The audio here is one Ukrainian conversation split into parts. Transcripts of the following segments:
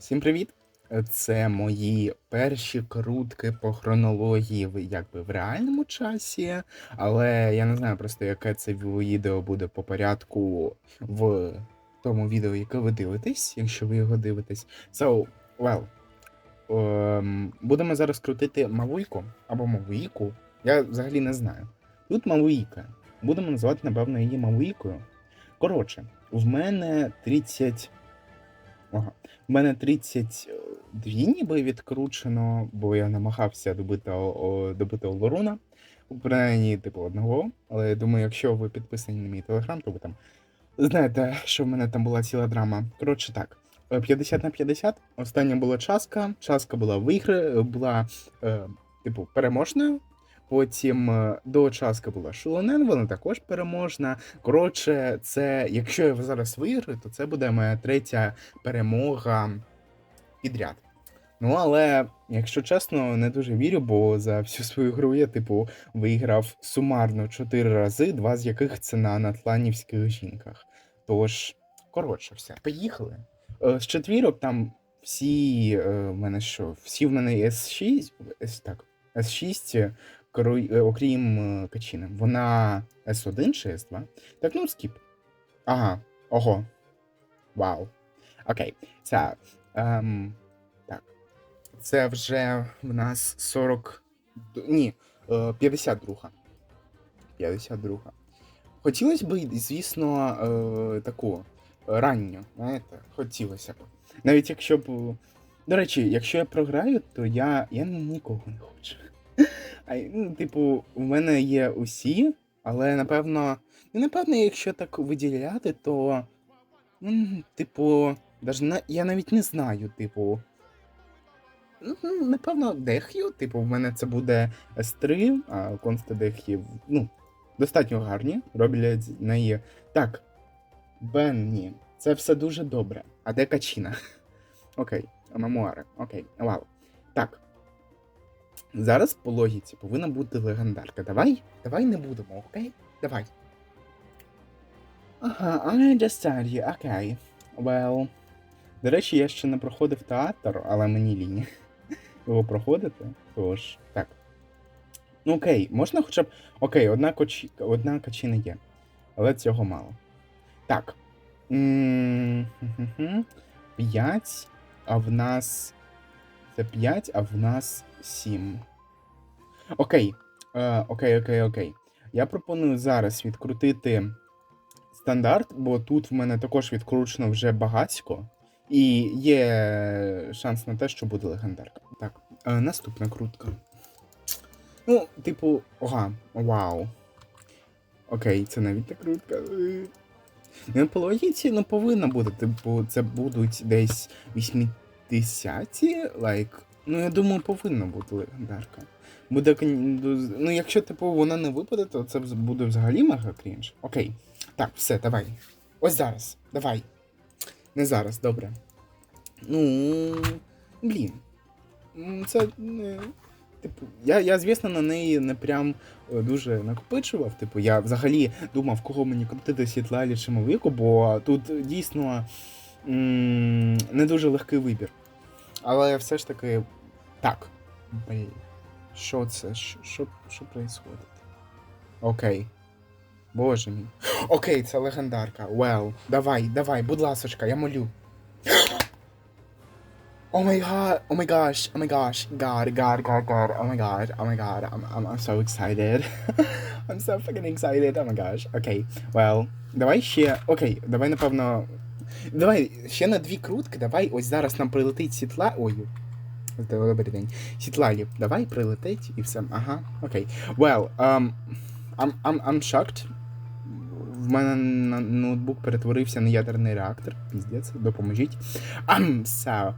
Всім привіт! Це мої перші крутки по хронології якби в реальному часі, але я не знаю просто, яке це відео буде по порядку в тому відео, яке ви дивитесь, якщо ви його дивитесь. So, well, ем, будемо зараз крутити Мавуйку або Мавуїку. Я взагалі не знаю. Тут Мавуїка. Будемо називати, напевно, її Мавуїкою. Коротше, в мене 30. Ага. У мене 32 ніби відкручено, бо я намагався добити, о- добити Олоруна. Принаймні, типу, одного. Але я думаю, якщо ви підписані на мій телеграм, то ви там знаєте, що в мене там була ціла драма. Коротше так. е, 50 на 50. Остання була часка. Часка була вигра, була, е, типу, переможною. Потім е, до часки була Шулонен, вона також переможна. Коротше, це, якщо я зараз виграю, то це буде моя третя перемога підряд. Ну, але, якщо чесно, не дуже вірю, бо за всю свою гру я, типу, виграв сумарно 4 рази, два з яких це на натланівських жінках. Тож, коротше, все, поїхали. Е, З четвірок там всі е, в мене що? Всі в мене S6, S, так, S6, кору- е, окрім е, Качини. Вона S1 чи S2. Так, ну, скіп. Ага, ого. Вау. Окей, це. Ем, так. Це вже в нас 40. Ні, е, 52. 52. Хотілося б, звісно, е, таку ранню, знаєте, хотілося б. Навіть якщо б. е, До речі, якщо я програю, то я, я нікого не хочу. Ну, типу, у мене є усі, але напевно. Ну, напевно, якщо так виділяти, то. м, Типу, даже я навіть не знаю, типу. Ну, напевно, Дех'ю. Типу, в мене це буде S3, а конста Дех'ї, ну, достатньо гарні. Роблять неї. Так. Бенні. Це все дуже добре. А де Качіна? Окей, мемуари. Окей, вау. Так. Зараз по логіці повинна бути легендарка. Давай, давай не будемо, окей? Давай. Ага, I understand you, окей. Well. До речі, я ще не проходив театр, але мені лінь його проходити. Тож, так. Ну окей, можна хоча б. Окей, одна, кочі... одна качина є. Але цього мало. Так. П'ять, а в нас. Це 5, а в нас 7. Окей. Е, окей, окей, окей. Я пропоную зараз відкрутити стандарт, бо тут в мене також відкручено вже багатько. І є шанс на те, що буде легендарка. Так, е, наступна крутка. Ну, типу, ага, вау. Окей, це навіть не крутка. Е. Ну, по логіці, ну, повинна бути. Типу, це будуть десь 80-ті, лайк. Ну, я думаю, повинна бути легендарка. Буде, ну, якщо, типу, вона не випаде, то це буде взагалі мега крінж. Окей. Так, все, давай. Ось зараз. Давай. Не зараз, добре. Ну. Блін. Це. Типу, я, я, звісно, на неї не прям е, дуже накопичував. Типу, я взагалі думав, кого мені крутити Світлалі чи Мовіку, бо тут дійсно м, не дуже легкий вибір. Але все ж таки. Так. Блін. Що це? Що, що? Окей. Боже мій. Окей, це легендарка. Well, давай, давай, будь ласочка, я молю. Oh my god, oh my gosh, oh my gosh, god, god, god, god, oh my god, oh my god, I'm, I'm, so excited. I'm so fucking excited, oh my gosh. Окей, well, давай ще, окей, давай, напевно, давай ще на дві крутки, давай, ось зараз нам прилетить світла, ой, добрий день, світлалі, давай прилетить і все, ага, окей. Well, um, I'm, I'm, I'm shocked. В мене ноутбук перетворився на ядерний реактор. Піздець, допоможіть. Ам, so.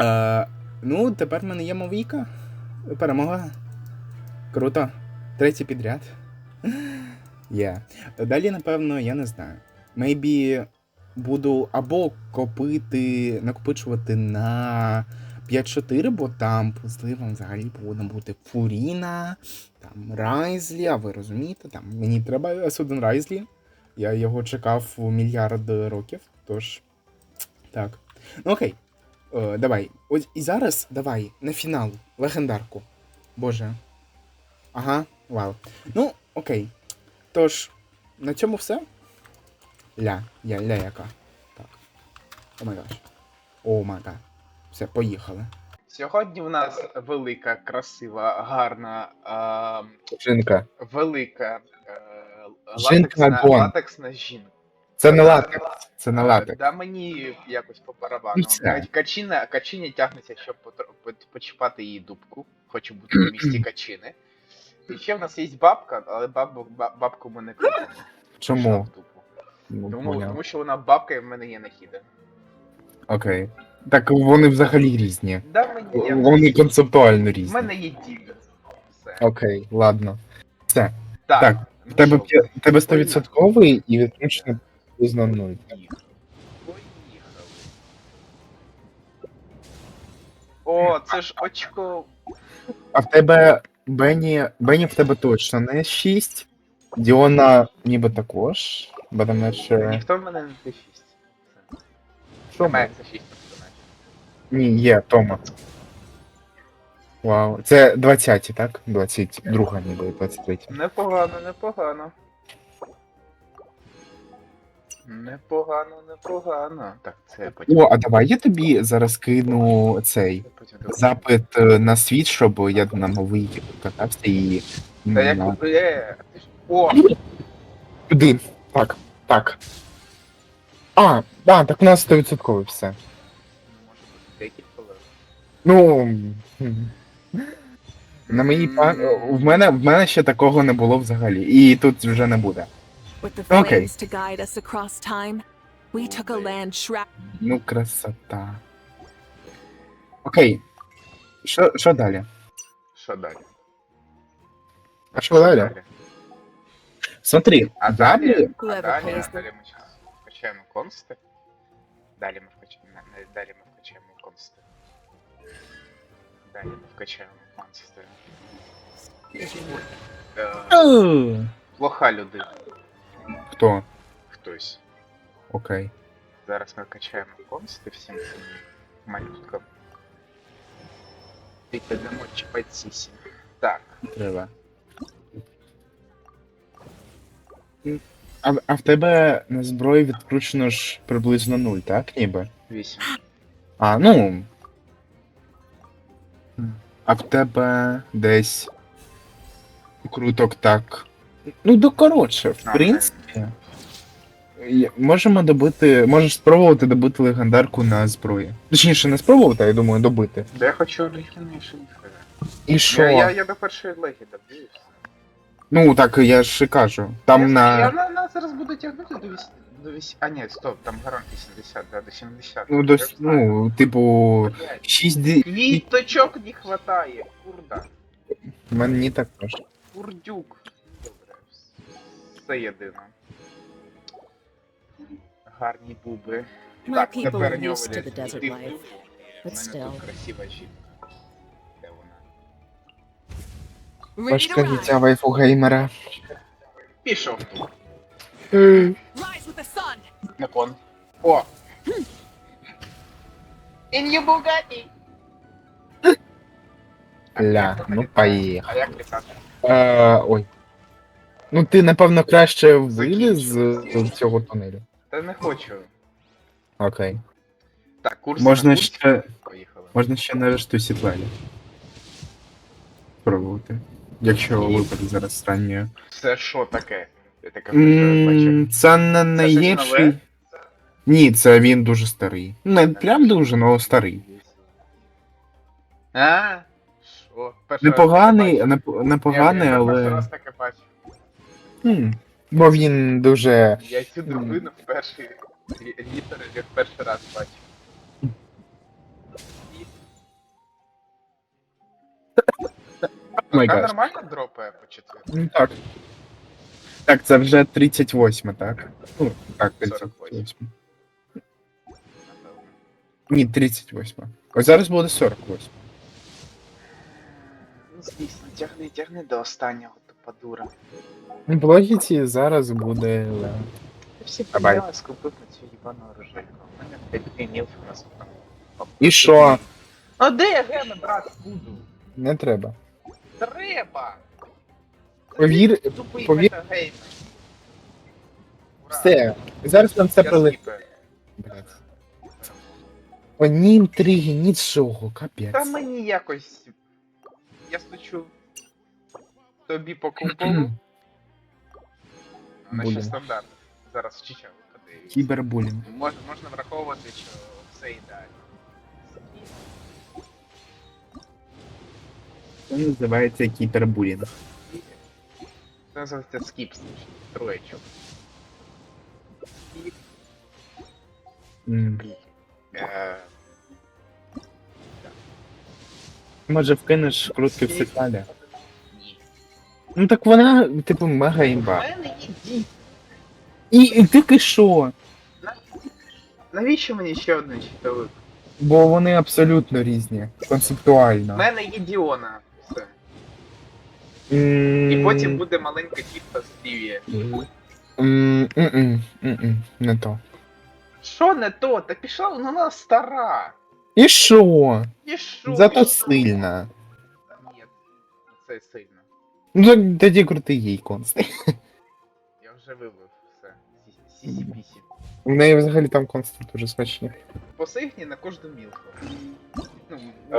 Е, ну, тепер в мене є мовійка. Перемога. Круто. Третій підряд. Є. Далі, напевно, я не знаю. Maybe буду або копити, накопичувати на 5-4, бо там по зливам взагалі повинна бути Фуріна, там Райзлі, а ви розумієте, там мені треба S1 Райзлі. Я його чекав мільярд років, тож. Так. Ну окей. Е, давай. Ось і зараз давай на фінал. Легендарку. Боже. Ага, вау. Ну, окей. Тож, на цьому все. Ля, я ля яка. Так. О май гаш. О май гад. Все, поїхали. Сьогодні в нас велика, красива, гарна, е, Жінка. велика е, Жінка латексна, латексна жінка. Це не латекс. Це не латекс. Да мені якось по барабану. Ну, все. Качина, качиня тягнеться, щоб почіпати її дубку. Хочу бути на місці качини. І ще в нас є бабка, але бабу, ба- бабку ми не крутимо. Чому? Ну, Тому, поняв. тому що вона бабка і в мене є нахіда. Окей. Так вони взагалі різні. Да, мені я... Вони концептуально В різні. мене є діда. Все. Окей, ладно. Так, Так, ну В тебе, що, п'я- в тебе 100% і відключно приблизно 0. Поїхали. О, це ж очко. А в тебе Бенні. Бенні в тебе точно не 6. Діона ніби також. Там ще. Ніхто в мене не Т6. Що ми? Т6. Ні, є, Тома. Вау. Це 20, так? 22 ніби, 23. Непогано, непогано. Непогано, непогано. Так, це потім. О, а давай я тобі зараз кину цей потім запит е, на світ, щоб я на новий катався і. Та як на- е, О! Туди. Так, так. А, да, так у нас 100% все. Ну. Ну. На моїй па... в мене в мене ще такого не було взагалі. І тут вже не буде. Land shroud. Ну, красота. Окей. Що, що далі? Що далі? А що далі? Смотри, А далі. далі, а Whoever далі, pays а the- далі ми зараз вкачаємо консти. Далі ми вкачаємо, на- на- далі ми вкачаємо консти. Далі ми вкачаємо консти. Е, Е, Плоха людина. Хто? Хтось. Окей. Зараз ми качаємо консти всім цим малюткам. І підемо чіпати сісі. Так, Треба. А, а в тебе на зброї відкручено ж приблизно 0, так, ніби? 8. А, ну. А в тебе десь. Круток так. Ну, до коротше, в принципі. Можемо добити. Можеш спробувати добити легендарку на зброї. Точніше, не спробувати, а я думаю, добити. Да я хочу оригінальний шериф. І що? Я, я, я до першої легі доб'юсь. Ну, так я ж і кажу. Там я, на. Я на, на зараз буду тягнути до 8. До 8. А ні, стоп, там гарант 80, да, до 70. Ну, до, Я ж знаю. ну, типу. Блядь. 6 ди... Ніточок не хватає, курда. Мені також. Курдюк. Добре. Все єдино. Гарні буби. My так, people тепер are нього used to the йти desert в life, душу. У but мене still. тут красива жінка. Важке життя вайфу геймера. Пішов! На кон. О! In your Bugatti! Ля, ну поїхали. А як літати? Е, ой. Ну ти, напевно, краще виліз з з цього тунелю. Та не хочу. Окей. Так, курс Можна на курс. ще. Поїхали. Можна ще на решту сітлелі. Спробувати. Якщо випаде зараз ранньою. Це що таке? Я таке вперше бачив. М, Це не найгірший. Ні, це він дуже старий. Не прям дуже, але старий. А? Що? Перший раз Непоганий, таке бачу. непоганий, Я- перший але. раз таке бачу. М, Бо він дуже. Я цю дробину в перший літер я перший раз бачу. Май Вона гаш. нормально дропає по четвертій? Ну так. Так, це вже 38, так? Ну, так, 38. Ні, 38. Ось зараз буде 48. Ну, звісно, тягни, тягни до останнього, тупа дура. Ну, В логіці зараз буде. Лео. Я всі Давай. поміняли, скупив на цю їбану оружейку. У мене 5 геймів на І що? А де я геми брати буду? Не треба. Треба! Повір, Тупий повір- метагейм. Ура. все. Зараз нам це Я прилетить. скіпаю. О, ні інтриги, нічого, капець. Та мені якось. Я стучу тобі по компу. Вона ще Булінг. стандарт. Зараз вчича виходить. Кібербулінг. Мож, можна враховувати, що все ідеально. Це називається кібербулінг. Це називається скіп, значить. Троєчок. Скіп. М. Е, Може вкинеш крутки в сигналі? ні. Ну так вона, типу, мега У імба. мене є дід. І, і тільки що? Навіщо мені ще один щитовик? Бо вони абсолютно різні. У Концептуально. мене є Діона. І потім буде маленька дівка з м-м, Не то. Що не то? Та пішла вона стара. І що? І що? Зато сильна. Ні, це сильно. Ну так тоді крути їй конст. Я вже вивив все. Сісі-пісі. У неї взагалі там консти дуже смачні. Посигні на кожну мілфу. Ну, Е,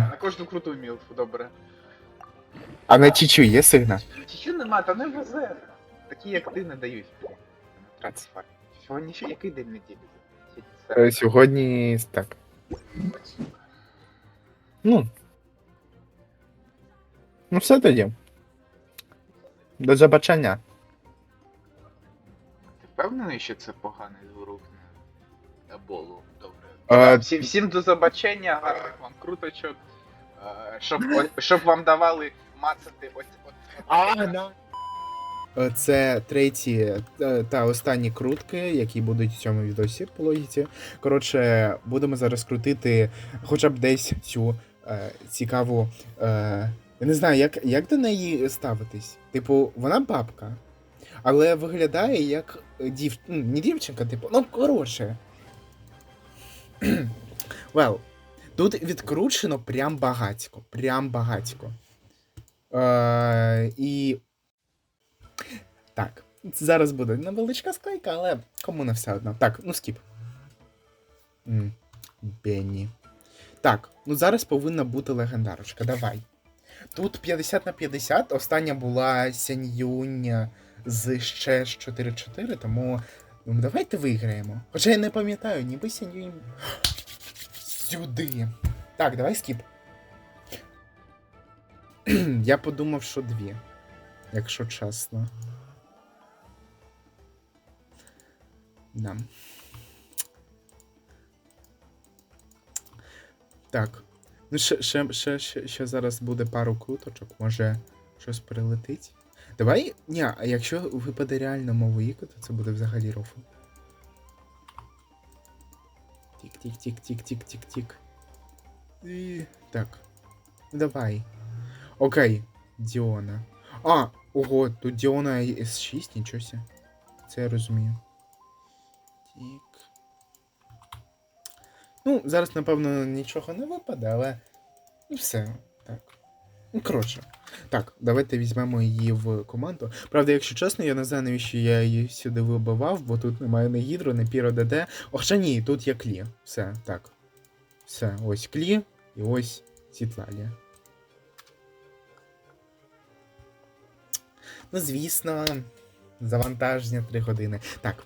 на кожну круту мілфу, добре. А на чічу є сигна? Чи нема, та не везе. Такі як ти не дають. Сьогодні ще який день неділі? Е. Сьогодні так. Ну. Ну все тоді. До забачення. Ти впевнений, що це поганий звук на болу? Добре. А, Всім, всім до забачення, гарних вам круточок. Е, Щоб, щоб вам давали мацати ось от. Е, Це треті е, та останні крутки, які будуть в цьому відосі по логіці. Коротше, будемо зараз крутити хоча б десь цю е, цікаву. Е, я не знаю, як, як до неї ставитись. Типу, вона бабка, але виглядає як дів... ну, не дівчинка, типу, ну коротше. well, тут відкручено прям багатько. Прям багатько. Е, і так, зараз буде невеличка склейка, але кому не все одно. Так, ну скіп. Бенні. Так, ну зараз повинна бути легендарочка. Давай. Тут 50 на 50. Остання була Сяньюнь з ще з 4-4, тому ну, давайте виграємо. Хоча я не пам'ятаю, ніби Сяньюнь. Сюди. Так, давай скіп. я подумав, що дві. Якщо чесно. Да. Так. Ну, ще, ще, ще, ще, зараз буде пару круточок, може щось прилетить. Давай. Ні, а якщо випаде реально мову Іко, то це буде взагалі рофл. Тік-тік-тік-тік-тік-тік-тік. І... Так. Давай. Окей. Діона. А, ого, тут Діона S6, нічого себе. Це я розумію. Тік. Ну, зараз, напевно, нічого не випаде, але. Ну, все. Так. Ну, коротше. Так, давайте візьмемо її в команду. Правда, якщо чесно, я не знаю, навіщо я її сюди вибивав, бо тут немає ні гідро, ні піро ДД. Хоча ні, тут є клі. Все, так. Все, ось клі і ось Сітлалія. Ну, звісно, завантаження 3 години. Так.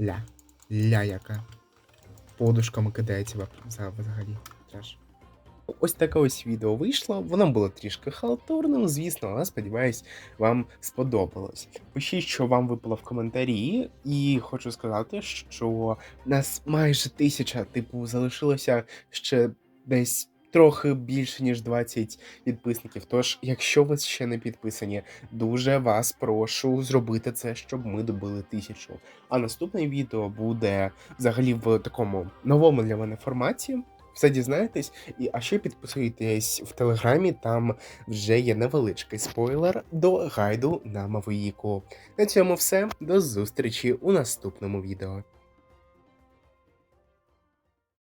Ля. Ля яка. Подушками кидається взагалі. Треш. Ось таке ось відео вийшло. Воно було трішки халтурним, звісно, але сподіваюсь, вам сподобалось. Пишіть, що вам випало в коментарі, і хочу сказати, що нас майже тисяча, типу, залишилося ще десь трохи більше, ніж 20 підписників. Тож, якщо ви ще не підписані, дуже вас прошу зробити це, щоб ми добили тисячу. А наступне відео буде взагалі в такому новому для мене форматі. Все дізнаєтесь, і а ще підписуйтесь в телеграмі, там вже є невеличкий спойлер до гайду на Мавоїку. На цьому все. До зустрічі у наступному відео.